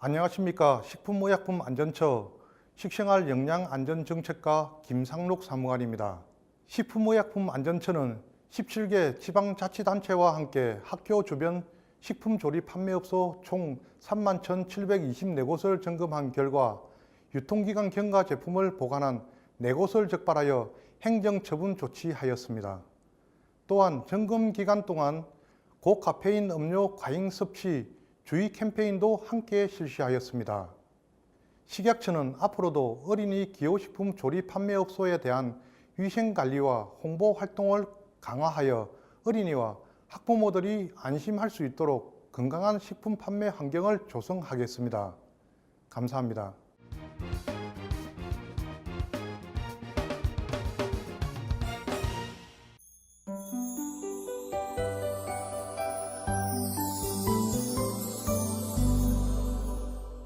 안녕하십니까. 식품의약품안전처 식생활 영양 안전 정책과 김상록 사무관입니다. 식품의약품안전처는 17개 지방자치단체와 함께 학교 주변 식품조리 판매업소 총 3만 1,724곳을 점검한 결과 유통기간 경과 제품을 보관한 4곳을 적발하여 행정처분 조치하였습니다. 또한 점검 기간 동안 고카페인 음료 과잉 섭취 주의 캠페인도 함께 실시하였습니다. 식약처는 앞으로도 어린이 기호식품 조리 판매업소에 대한 위생관리와 홍보 활동을 강화하여 어린이와 학부모들이 안심할 수 있도록 건강한 식품 판매 환경을 조성하겠습니다. 감사합니다.